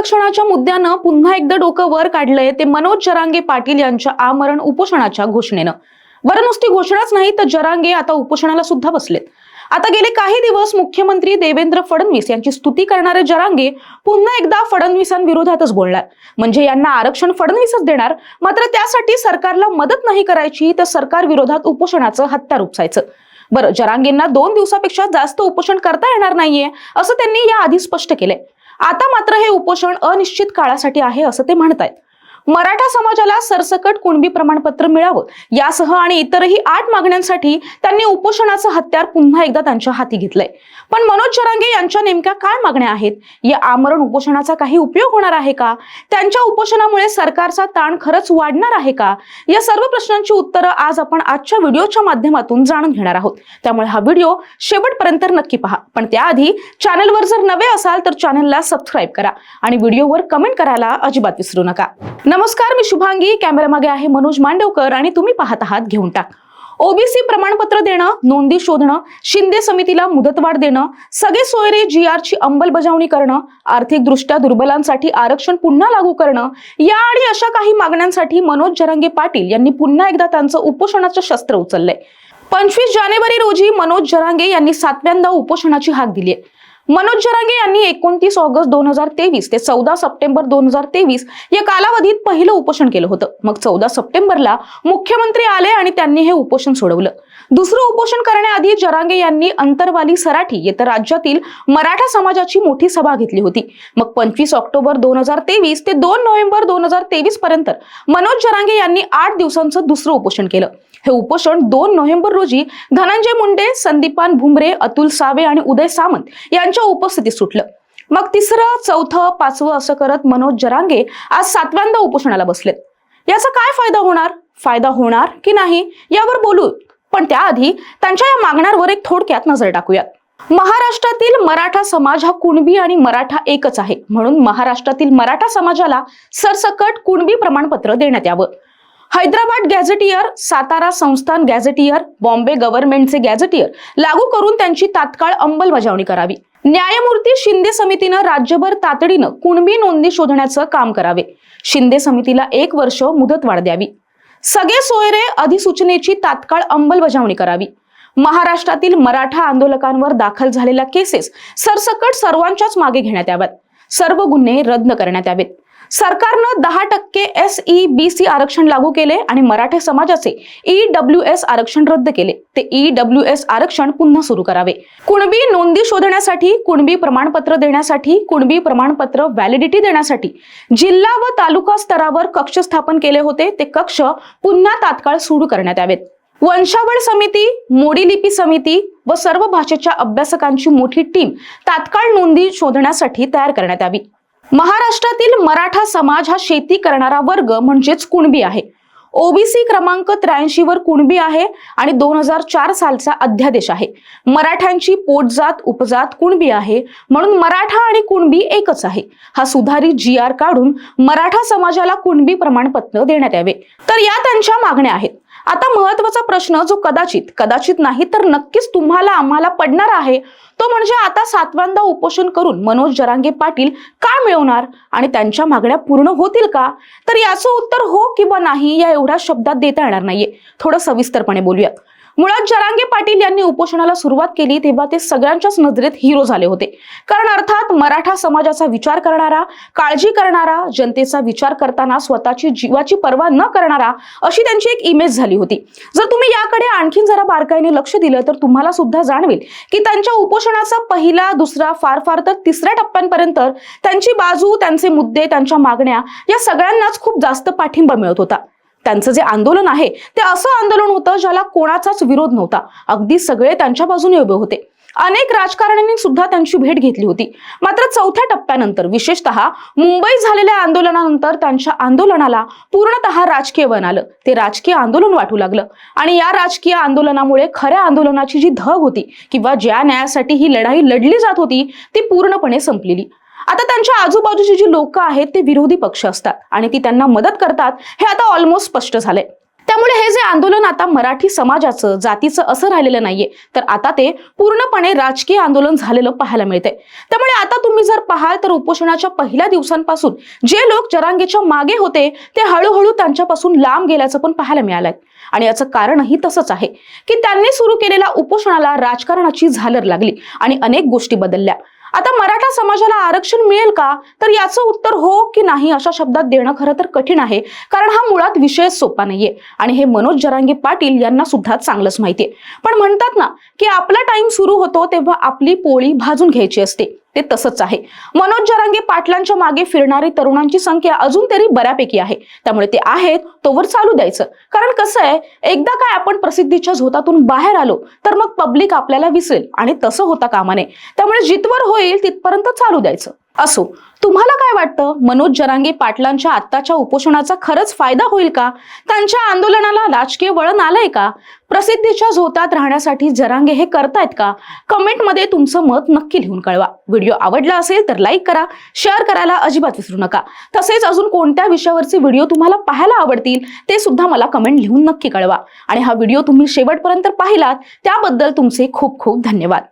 आरक्षणाच्या मुद्द्यानं पुन्हा एकदा डोकं वर काढलंय ते मनोज जरांगे पाटील यांच्या आमरण उपोषणाच्या घोषणेनं. बरं नुसती घोषणाच नाही तर जरांगे आता उपोषणाला सुद्धा बसलेत. आता गेले काही दिवस मुख्यमंत्री देवेंद्र फडणवीस यांची स्तुती करणारे जरांगे पुन्हा एकदा फडणवीसांविरोधातच बोलणार. म्हणजे यांना आरक्षण फडणवीसच देणार मात्र त्यासाठी सरकारला मदत नाही करायची तर सरकार विरोधात उपोषणाचं हत्यार उपसायचं. बरं जरांगेंना दोन दिवसापेक्षा जास्त उपोषण करता येणार नाहीये असं त्यांनी याआधी स्पष्ट केलंय. आता मात्र हे उपोषण अनिश्चित काळासाठी आहे असं ते म्हणतायत. मराठा समाजाला सरसकट कुणबी प्रमाणपत्र मिळावं यासह आणि इतरही आठ मागण्यांसाठी त्यांनी उपोषणाचं हत्यार पुन्हा एकदा त्यांच्या हाती घेतलंय. पण मनोज चरांगे यांच्या नेमक्या काय मागण्या आहेत? या आमरण उपोषणाचा काही उपयोग होणार आहे का? त्यांच्या उपोषणामुळे सरकारचा ताण खरंच वाढणार आहे का? या सर्व प्रश्नांची उत्तरं आज आपण आजच्या व्हिडिओच्या माध्यमातून जाणून घेणार आहोत. त्यामुळे हा व्हिडिओ शेवटपर्यंत नक्की पहा. पण त्याआधी चॅनलवर जर नवे असाल तर चॅनलला सबस्क्राईब करा आणि व्हिडिओवर कमेंट करायला अजिबात विसरू नका. नमस्कार मी शुभांगी. कॅमेरामागे आहे मनोज मांडवकर आणि तुम्ही पाहत आहात घेऊन टाक. ओबीसी प्रमाणपत्र देणं नोंदी शोधणं शिंदे समितीला मुदतवाढ देणं सगळे सोयरे जी ची अंमलबजावणी करणं आर्थिकदृष्ट्या दुर्बलांसाठी आरक्षण पुन्हा लागू करणं या आणि अशा काही मागण्यांसाठी मनोज जरांगे पाटील यांनी पुन्हा एकदा त्यांचं उपोषणाचं शस्त्र उचललंय. पंचवीस जानेवारी रोजी मनोज जरांगे यांनी सातव्यांदा उपोषणाची हाक दिली आहे मनोज जरांगे यांनी एकोणतीस ऑगस्ट दोन हजार तेवीस ते चौदा सप्टेंबर दोन हजार तेवीस या कालावधीत पहिलं उपोषण केलं होतं. मग चौदा सप्टेंबरला मुख्यमंत्री आले आणि त्यांनी हे उपोषण सोडवलं. दुसरं उपोषण करण्याआधी जरांगे यांनी अंतरवाली सराठी येथे राज्यातील मराठा समाजाची मोठी सभा घेतली होती. मग पंचवीस ऑक्टोबर दोन हजार तेवीस ते दोन नोव्हेंबर दोन हजार तेवीस पर्यंत मनोज जरांगे यांनी आठ दिवसांचं दुसरं उपोषण केलं. हे उपोषण दोन नोव्हेंबर रोजी धनंजय मुंडे संदीपान भुमरे अतुल सावे आणि उदय सामंत यांच्या उपस्थितीत सुटलं. मग तिसरं चौथं पाचवं असं करत मनोज जरांगे आज सातव्यांदा उपोषणाला बसलेत. याचा काय फायदा होणार? फायदा होणार की नाही? यावर बोलू पण त्याआधी त्यांच्या या मागण्यांवर एक थोडक्यात नजर टाकूयात. महाराष्ट्रातील मराठा समाज हा कुणबी आणि मराठा एकच आहे. म्हणून महाराष्ट्रातील मराठा समाजाला सरसकट कुणबी प्रमाणपत्र देण्यात यावं. हैदराबाद गॅझेटियर सातारा संस्थान गॅझेटियर बॉम्बे गव्हर्नमेंटचे गॅझेटियर लागू करून त्यांची तात्काळ अंमलबजावणी करावी. न्यायमूर्ती शिंदे समितीनं राज्यभर तातडीनं कुणबी नोंदी शोधण्याचं काम करावे. शिंदे समितीला एक वर्ष मुदतवाढ द्यावी. सगळे सोयरे अधिसूचनेची तात्काळ अंमलबजावणी करावी. महाराष्ट्रातील मराठा आंदोलकांवर दाखल झालेल्या केसेस सरसकट सर्वांच्याच मागे घेण्यात याव्यात. सर्व गुन्हे रद्द करण्यात यावेत. सरकारनं दहा टक्के एस ई बी सी आरक्षण लागू केले आणि मराठा समाजाचे ई डब्ल्यू एस आरक्षण रद्द केले. ते ई डब्ल्यू एस आरक्षण पुन्हा सुरू करावे. कुणबी नोंदी शोधण्यासाठी कुणबी प्रमाणपत्र देण्यासाठी कुणबी प्रमाणपत्र व्हॅलिडिटी देण्यासाठी जिल्हा व तालुका स्तरावर कक्ष स्थापन केले होते. ते कक्ष पुन्हा तात्काळ सुरू करण्यात यावेत. वंशावळ समिती मोडी लिपी समिती व सर्व भाषेच्या अभ्यासकांची मोठी टीम तात्काळ नोंदी शोधण्यासाठी तयार करण्यात यावी. महाराष्ट्रातील मराठा समाज हा शेती करणारा वर्ग म्हणजेच कुणबी आहे. ओबीसी क्रमांक त्र्याऐंशी वर कुणबी आहे आणि दोन हजार चार सालचा अध्यादेश आहे. मराठ्यांची पोटजात उपजात कुणबी आहे म्हणून मराठा आणि कुणबी एकच आहे. हा सुधारित जी आर काढून मराठा समाजाला कुणबी प्रमाणपत्र देण्यात यावे. तर या त्यांच्या मागण्या आहेत. आता महत्त्वाचा प्रश्न जो कदाचित कदाचित नाही तर नक्कीच तुम्हाला आम्हाला पडणार आहे. तो म्हणजे आता सातव्यांदा उपोषण करून मनोज जरांगे पाटील काय मिळवणार आणि त्यांच्या मागण्या पूर्ण होतील का? तर याचं उत्तर हो किंवा नाही या एवढ्या शब्दात देता येणार नाहीये. थोडं सविस्तरपणे बोलूयात. मुळात जरांगे पाटील यांनी उपोषणाला सुरुवात केली तेव्हा ते सगळ्यांच्याच नजरेत हिरो झाले होते. कारण अर्थात मराठा समाजाचा विचार करणारा काळजी करणारा जनतेचा विचार करताना स्वतःची जीवाची पर्वा न करणारा अशी त्यांची एक इमेज झाली होती. जर तुम्ही याकडे आणखीन जरा बारकाईने लक्ष दिलं तर तुम्हाला सुद्धा जाणवेल की त्यांच्या उपोषणाचा पहिला दुसरा फार फार तर तिसऱ्या टप्प्यांपर्यंत त्यांची बाजू त्यांचे मुद्दे त्यांच्या मागण्या या सगळ्यांनाच खूप जास्त पाठिंबा मिळत होता. त्यांचं जे आंदोलन आहे ते असं आंदोलन होतं ज्याला कोणाचाच विरोध नव्हता. अगदी सगळे त्यांच्या बाजूने उभे होते. अनेक राजकारण्यांनी सुद्धा त्यांची भेट घेतली होती. मात्र चौथ्या टप्प्यानंतर विशेषतः मुंबईत झालेल्या आंदोलनानंतर त्यांच्या आंदोलनाला पूर्णतः राजकीय वन आलं. ते राजकीय आंदोलन वाटू लागलं. आणि या राजकीय आंदोलनामुळे खऱ्या आंदोलनाची जी धग होती किंवा ज्या न्यायासाठी ही लढाई लढली जात होती ती पूर्णपणे संपलेली. आता त्यांच्या आजूबाजूची जी लोक आहेत ते विरोधी पक्ष असतात आणि ती त्यांना मदत करतात हे आता ऑलमोस्ट स्पष्ट झालंय. त्यामुळे हे जे आंदोलन आता मराठी समाजाचं जातीचं असं राहिलेलं नाहीये तर आता ते पूर्णपणे राजकीय आंदोलन झालेलं पाहायला मिळते त्यामुळे आता तुम्ही जर पाहाल तर उपोषणाच्या पहिल्या दिवसांपासून जे लोक जरांगेच्या मागे होते ते हळूहळू त्यांच्यापासून लांब गेल्याचं पण पाहायला मिळालंय. आणि याचं कारणही तसंच आहे की त्यांनी सुरू केलेल्या उपोषणाला राजकारणाची झालर लागली आणि अनेक गोष्टी बदलल्या. आता मराठा समाजाला आरक्षण मिळेल का? तर याचं उत्तर हो की नाही अशा शब्दात देणं खरं तर कठीण आहे कारण हा मुळात विषय सोपा नाहीये. आणि हे मनोज जरांगे पाटील यांना सुद्धा चांगलंच माहितीये. पण म्हणतात ना की आपला टाइम सुरू होतो तेव्हा आपली पोळी भाजून घ्यायची असते. ते तसंच आहे. मनोज जरांगे पाटलांच्या मागे फिरणारी तरुणांची संख्या अजून तरी बऱ्यापैकी आहे. त्यामुळे ते आहेत तोवर चालू द्यायचं. कारण कसं आहे एकदा काय आपण प्रसिद्धीच्या झोतातून बाहेर आलो तर मग पब्लिक आपल्याला विसरेल आणि तसं होता कामा नये. त्यामुळे जितवर होईल तिथपर्यंत चालू द्यायचं. असो तुम्हाला काय वाटतं? मनोज जरांगे पाटलांच्या आत्ताच्या उपोषणाचा खरंच फायदा होईल का? त्यांच्या आंदोलनाला राजकीय वळण आलंय का? प्रसिद्धीच्या झोतात राहण्यासाठी जरांगे हे करतायत का? कमेंटमध्ये तुमचं मत नक्की लिहून कळवा. व्हिडिओ आवडला असेल तर लाईक करा शेअर करायला अजिबात विसरू नका. तसेच अजून कोणत्या विषयावरचे व्हिडिओ तुम्हाला पाहायला आवडतील ते सुद्धा मला कमेंट लिहून नक्की कळवा. आणि हा व्हिडिओ तुम्ही शेवटपर्यंत पाहिलात त्याबद्दल तुमचे खूप खूप धन्यवाद.